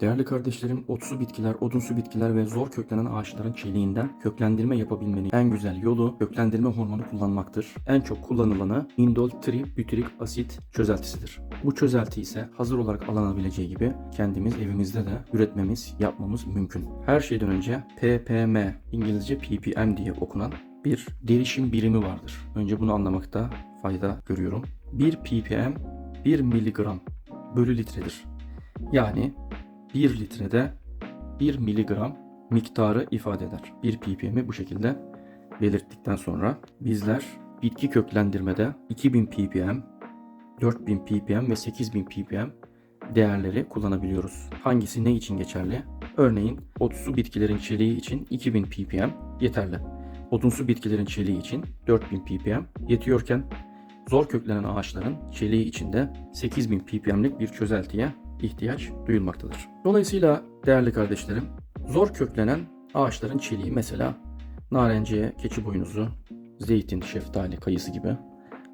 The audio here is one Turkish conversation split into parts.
Değerli kardeşlerim, otsu bitkiler, odunsu bitkiler ve zor köklenen ağaçların çeliğinden köklendirme yapabilmenin en güzel yolu köklendirme hormonu kullanmaktır. En çok kullanılanı indol tribütürik asit çözeltisidir. Bu çözelti ise hazır olarak alınabileceği gibi kendimiz evimizde de üretmemiz, yapmamız mümkün. Her şeyden önce ppm, İngilizce ppm diye okunan bir derişim birimi vardır. Önce bunu anlamakta fayda görüyorum. 1 ppm 1 miligram bölü litredir. Yani 1 litrede 1 miligram miktarı ifade eder. 1 ppm'i bu şekilde belirttikten sonra bizler bitki köklendirmede 2000 ppm, 4000 ppm ve 8000 ppm değerleri kullanabiliyoruz. Hangisi ne için geçerli? Örneğin otsu bitkilerin çeliği için 2000 ppm yeterli. Odunsu bitkilerin çeliği için 4000 ppm yetiyorken zor köklenen ağaçların çeliği içinde 8000 ppm'lik bir çözeltiye ihtiyaç duyulmaktadır. Dolayısıyla değerli kardeşlerim, zor köklenen ağaçların çeliği mesela narenciye, keçi boynuzu, zeytin, şeftali, kayısı gibi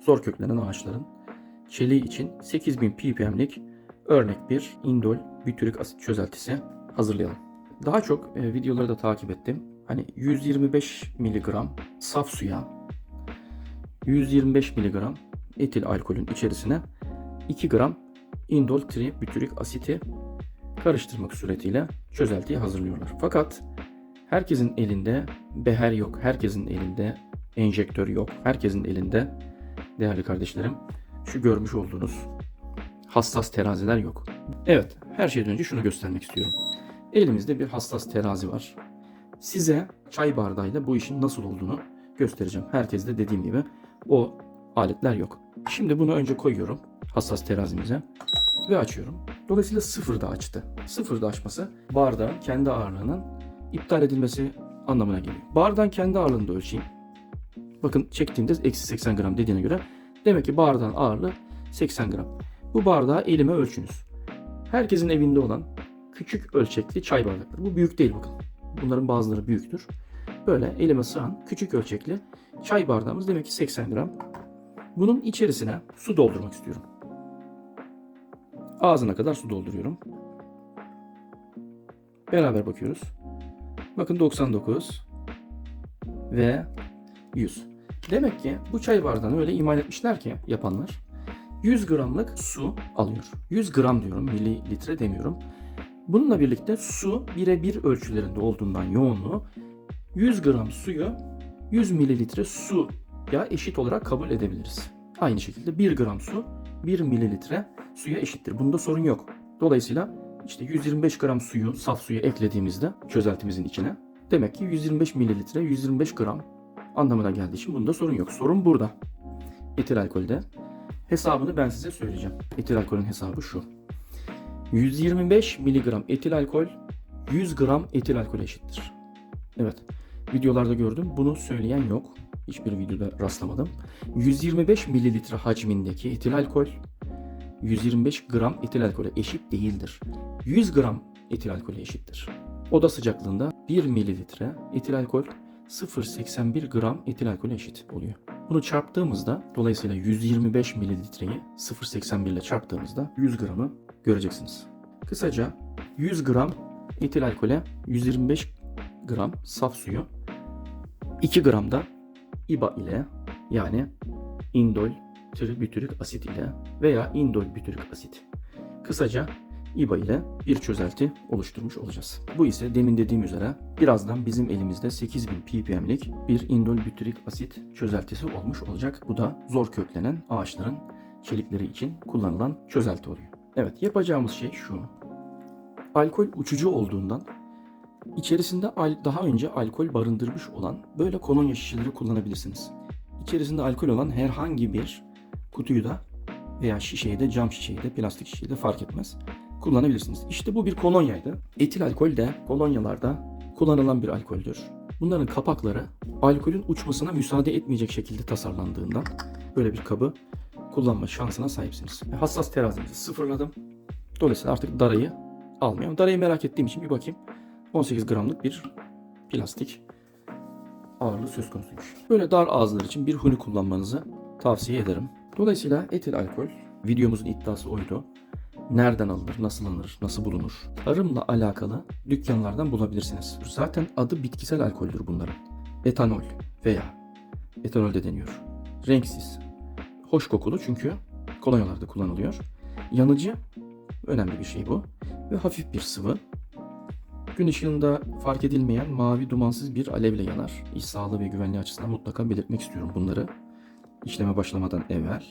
zor köklenen ağaçların çeliği için 8000 ppm'lik örnek bir indol bütürik asit çözeltisi hazırlayalım. Daha çok e, videoları da takip ettim. Hani 125 mg saf suya 125 mg etil alkolün içerisine 2 gram indol tribütürik asiti karıştırmak suretiyle çözeltiyi hazırlıyorlar. Fakat herkesin elinde beher yok. Herkesin elinde enjektör yok. Herkesin elinde değerli kardeşlerim şu görmüş olduğunuz hassas teraziler yok. Evet, her şeyden önce şunu göstermek istiyorum. Elimizde bir hassas terazi var. Size çay bardağıyla bu işin nasıl olduğunu göstereceğim. Herkeste dediğim gibi o aletler yok. Şimdi bunu önce koyuyorum hassas terazimize ve açıyorum. Dolayısıyla sıfırda açtı. Sıfırda açması bardağın kendi ağırlığının iptal edilmesi anlamına geliyor. Bardağın kendi ağırlığını da ölçeyim. Bakın çektiğimde eksi 80 gram dediğine göre demek ki bardağın ağırlığı 80 gram. Bu bardağı elime ölçünüz. Herkesin evinde olan küçük ölçekli çay bardakları. Bu büyük değil bakın. Bunların bazıları büyüktür. Böyle elime sığan küçük ölçekli çay bardağımız demek ki 80 gram. Bunun içerisine su doldurmak istiyorum. Ağzına kadar su dolduruyorum. Beraber bakıyoruz. Bakın 99 ve 100. Demek ki bu çay bardağını öyle imal etmişler ki yapanlar 100 gramlık su alıyor. 100 gram diyorum, mililitre demiyorum. Bununla birlikte su birebir ölçülerinde olduğundan yoğunluğu 100 gram suyu 100 mililitre su ya eşit olarak kabul edebiliriz. Aynı şekilde 1 gram su 1 mililitre suya eşittir. Bunda sorun yok. Dolayısıyla işte 125 gram suyu, saf suyu eklediğimizde çözeltimizin içine demek ki 125 mililitre, 125 gram anlamına geldiği için bunda sorun yok. Sorun burada. Etil alkolde. Hesabını ben size söyleyeceğim. Etil alkolün hesabı şu. 125 miligram etil alkol 100 gram etil alkol eşittir. Evet. Videolarda gördüm. Bunu söyleyen yok. Hiçbir videoda rastlamadım. 125 mililitre hacmindeki etil alkol 125 gram etil alkole eşit değildir. 100 gram etil alkole eşittir. Oda sıcaklığında 1 mililitre etil alkol 0.81 gram etil alkole eşit oluyor. Bunu çarptığımızda dolayısıyla 125 mililitreyi 0.81 ile çarptığımızda 100 gramı göreceksiniz. Kısaca 100 gram etil alkole 125 gram saf suyu 2 gram da IBA ile yani indol tribütürik asit ile veya indol bütürik asit. Kısaca IBA ile bir çözelti oluşturmuş olacağız. Bu ise demin dediğim üzere birazdan bizim elimizde 8000 ppm'lik bir indol bütürik asit çözeltisi olmuş olacak. Bu da zor köklenen ağaçların çelikleri için kullanılan çözelti oluyor. Evet yapacağımız şey şu. Alkol uçucu olduğundan içerisinde daha önce alkol barındırmış olan böyle kolonya şişeleri kullanabilirsiniz. İçerisinde alkol olan herhangi bir kutuyu da veya şişeyi de cam şişeyi de plastik şişeyi de fark etmez kullanabilirsiniz. İşte bu bir kolonyaydı. Etil alkol de kolonyalarda kullanılan bir alkoldür. Bunların kapakları alkolün uçmasına müsaade etmeyecek şekilde tasarlandığından böyle bir kabı kullanma şansına sahipsiniz. Hassas terazimizi sıfırladım. Dolayısıyla artık darayı almıyorum. Darayı merak ettiğim için bir bakayım. 18 gramlık bir plastik ağırlığı söz konusuymuş. Böyle dar ağızlar için bir huni kullanmanızı tavsiye ederim. Dolayısıyla etil alkol videomuzun iddiası oydu. nereden alınır, nasıl alınır, nasıl bulunur? Tarımla alakalı dükkanlardan bulabilirsiniz. Zaten adı bitkisel alkoldür bunların. Etanol veya etanol de deniyor. Renksiz. Hoş kokulu çünkü kolonyalarda kullanılıyor. Yanıcı önemli bir şey bu. Ve hafif bir sıvı. Gün ışığında fark edilmeyen mavi dumansız bir alevle yanar. İş sağlığı ve güvenliği açısından mutlaka belirtmek istiyorum bunları. İşleme başlamadan evvel.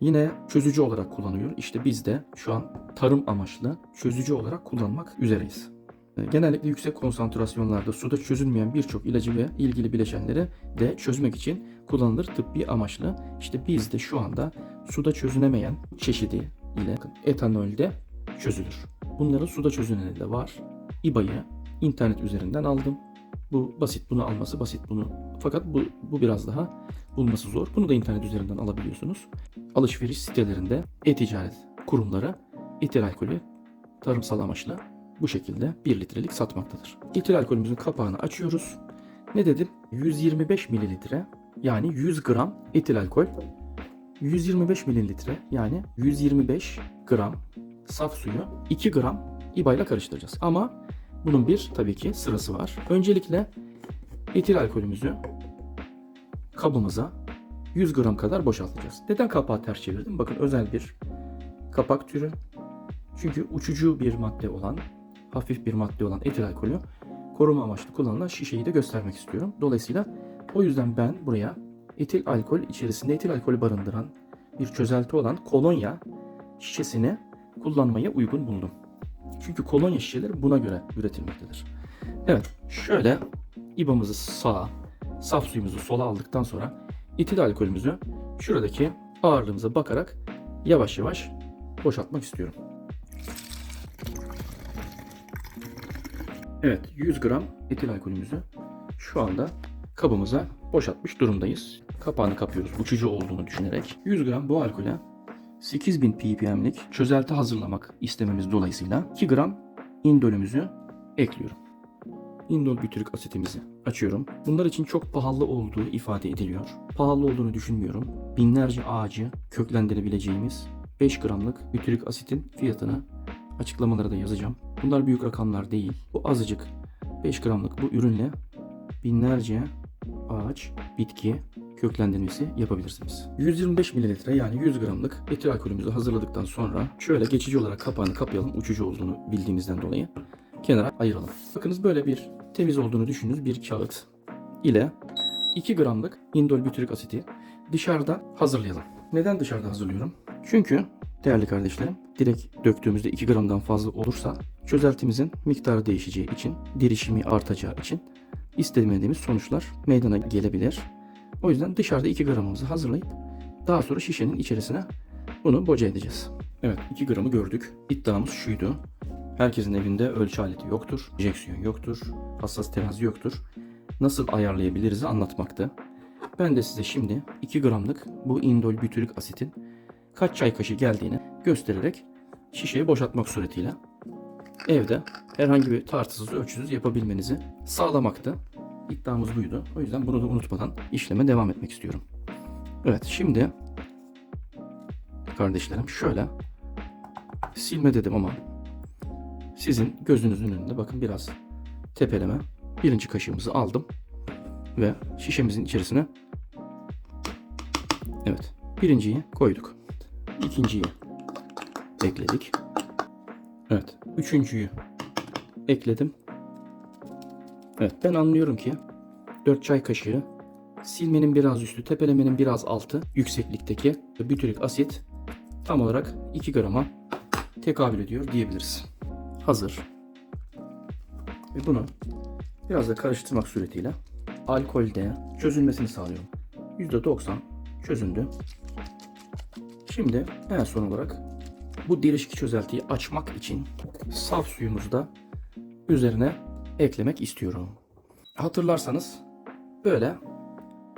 Yine çözücü olarak kullanıyor. İşte biz de şu an tarım amaçlı çözücü olarak kullanmak üzereyiz. E, Genellikle yüksek konsantrasyonlarda suda çözülmeyen birçok ilacı ve ilgili bileşenleri de çözmek için kullanılır tıbbi amaçlı. İşte biz de şu anda suda çözünemeyen çeşidi ile etanolde çözülür. Bunların suda çözüneni de var. İBA'yı internet üzerinden aldım. Bu basit bunu alması basit bunu. Fakat bu, bu biraz daha bulması zor. Bunu da internet üzerinden alabiliyorsunuz. Alışveriş sitelerinde e-ticaret kurumları etil alkolü tarımsal amaçlı bu şekilde 1 litrelik satmaktadır. Etil alkolümüzün kapağını açıyoruz. Ne dedim? 125 mililitre yani 100 gram etil alkol 125 mililitre yani 125 gram saf suyu 2 gram IBA ile karıştıracağız. Ama bunun bir tabii ki sırası var. Öncelikle etil alkolümüzü kabımıza 100 gram kadar boşaltacağız. Neden kapağı ters çevirdim? Bakın özel bir kapak türü. Çünkü uçucu bir madde olan, hafif bir madde olan etil alkolü koruma amaçlı kullanılan şişeyi de göstermek istiyorum. Dolayısıyla o yüzden ben buraya etil alkol içerisinde etil alkolü barındıran bir çözelti olan kolonya şişesini kullanmayı uygun buldum. Çünkü kolonya şişeleri buna göre üretilmektedir. Evet, şöyle İBA'mızı sağa, saf suyumuzu sola aldıktan sonra etil alkolümüzü şuradaki ağırlığımıza bakarak yavaş yavaş boşaltmak istiyorum. Evet 100 gram etil alkolümüzü şu anda kabımıza boşaltmış durumdayız. Kapağını kapıyoruz uçucu olduğunu düşünerek. 100 gram bu alkole 8000 ppm'lik çözelti hazırlamak istememiz dolayısıyla 2 gram indolümüzü ekliyorum. indol bütürik asitimizi açıyorum. Bunlar için çok pahalı olduğu ifade ediliyor. Pahalı olduğunu düşünmüyorum. Binlerce ağacı köklendirebileceğimiz 5 gramlık bütürik asitin fiyatını açıklamalara da yazacağım. Bunlar büyük rakamlar değil. Bu azıcık 5 gramlık bu ürünle binlerce ağaç, bitki köklendirmesi yapabilirsiniz. 125 mililitre yani 100 gramlık etil alkolümüzü hazırladıktan sonra şöyle geçici olarak kapağını kapayalım uçucu olduğunu bildiğimizden dolayı kenara ayıralım. Bakınız böyle bir temiz olduğunu düşündüğünüz bir kağıt ile 2 gramlık indol bütürik asiti dışarıda hazırlayalım. Neden dışarıda hazırlıyorum? Çünkü değerli kardeşlerim direkt döktüğümüzde 2 gramdan fazla olursa çözeltimizin miktarı değişeceği için, derişimi artacağı için istemediğimiz sonuçlar meydana gelebilir. O yüzden dışarıda 2 gramımızı hazırlayıp daha sonra şişenin içerisine bunu boca edeceğiz. Evet 2 gramı gördük. İddiamız şuydu. Herkesin evinde ölçü aleti yoktur, injeksiyon yoktur, hassas terazi yoktur. Nasıl ayarlayabiliriz anlatmaktı. Ben de size şimdi 2 gramlık bu indol bütürik asitin kaç çay kaşığı geldiğini göstererek şişeyi boşaltmak suretiyle evde herhangi bir tartısız ölçüsüz yapabilmenizi sağlamaktı. İddiamız buydu. O yüzden bunu da unutmadan işleme devam etmek istiyorum. Evet şimdi kardeşlerim şöyle silme dedim ama sizin gözünüzün önünde bakın biraz tepeleme birinci kaşığımızı aldım ve şişemizin içerisine evet birinciyi koyduk. ikinciyi ekledik. Evet. Üçüncüyü ekledim. Evet ben anlıyorum ki 4 çay kaşığı silmenin biraz üstü, tepelemenin biraz altı yükseklikteki bütürik asit tam olarak 2 grama tekabül ediyor diyebiliriz. Hazır. Ve bunu biraz da karıştırmak suretiyle alkolde çözülmesini sağlıyorum. %90 çözündü. Şimdi en son olarak bu derişik çözeltiyi açmak için saf suyumuzu da üzerine eklemek istiyorum. Hatırlarsanız böyle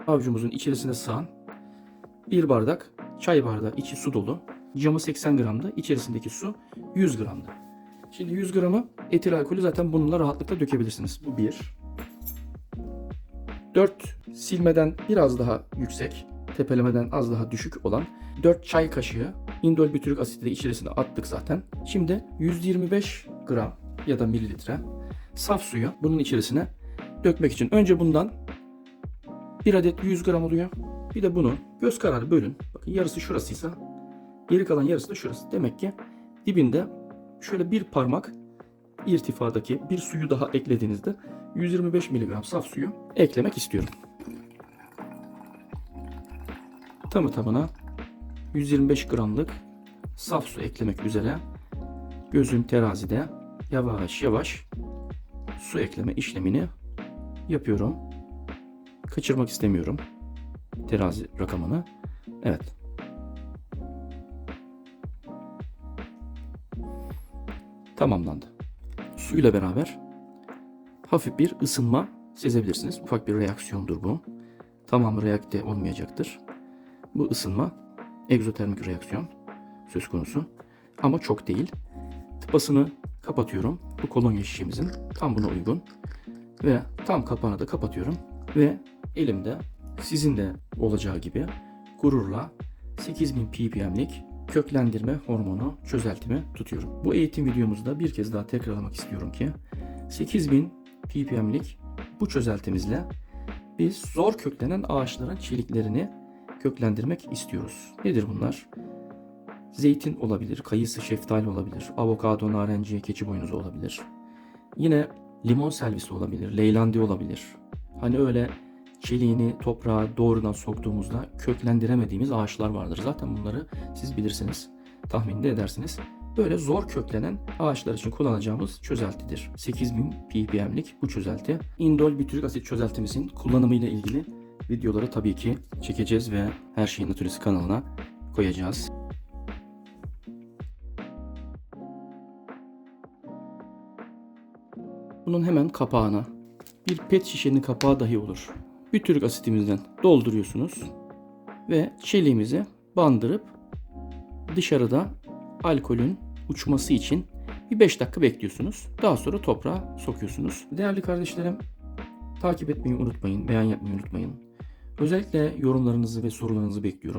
avucumuzun içerisine sığan bir bardak çay bardağı içi su dolu. Camı 80 gramdı. içerisindeki su 100 gramdı. Şimdi 100 gramı etil alkolü zaten bununla rahatlıkla dökebilirsiniz. Bu bir. 4 silmeden biraz daha yüksek, tepelemeden az daha düşük olan 4 çay kaşığı indol bütürik asiti de içerisine attık zaten. Şimdi 125 gram ya da mililitre saf suyu bunun içerisine dökmek için önce bundan bir adet 100 gram oluyor. Bir de bunu göz kararı bölün. Bakın yarısı şurasıysa geri kalan yarısı da şurası. Demek ki dibinde şöyle bir parmak irtifadaki bir suyu daha eklediğinizde 125 mg saf suyu eklemek istiyorum. Tamı tamına 125 gramlık saf su eklemek üzere gözüm terazide yavaş yavaş su ekleme işlemini yapıyorum. Kaçırmak istemiyorum terazi rakamını. Evet. Tamamlandı. Suyla beraber hafif bir ısınma sezebilirsiniz. Ufak bir reaksiyondur bu. Tamamı reakte olmayacaktır. Bu ısınma egzotermik reaksiyon söz konusu. Ama çok değil. Tıpasını kapatıyorum. Bu kolonya şişemizin tam buna uygun. Ve tam kapağını da kapatıyorum. Ve elimde sizin de olacağı gibi gururla 8000 ppm'lik köklendirme hormonu çözeltimi tutuyorum. Bu eğitim videomuzda bir kez daha tekrarlamak istiyorum ki 8000 ppm'lik bu çözeltimizle biz zor köklenen ağaçların çeliklerini köklendirmek istiyoruz. Nedir bunlar? Zeytin olabilir, kayısı, şeftali olabilir, avokado, narenciye, keçi boynuzu olabilir. Yine limon selvisi olabilir, leylandi olabilir. Hani öyle çeliğini toprağa doğrudan soktuğumuzda köklendiremediğimiz ağaçlar vardır. Zaten bunları siz bilirsiniz, tahmin de edersiniz. Böyle zor köklenen ağaçlar için kullanacağımız çözeltidir. 8000 ppm'lik bu çözelti. Indol bütürik asit çözeltimizin kullanımı ile ilgili videoları tabii ki çekeceğiz ve her şeyin natürlisi kanalına koyacağız. Bunun hemen kapağına bir pet şişenin kapağı dahi olur. Bütürik asitimizden dolduruyorsunuz ve çeliğimizi bandırıp dışarıda alkolün uçması için bir 5 dakika bekliyorsunuz. Daha sonra toprağa sokuyorsunuz. Değerli kardeşlerim takip etmeyi unutmayın, beğen yapmayı unutmayın. Özellikle yorumlarınızı ve sorularınızı bekliyorum.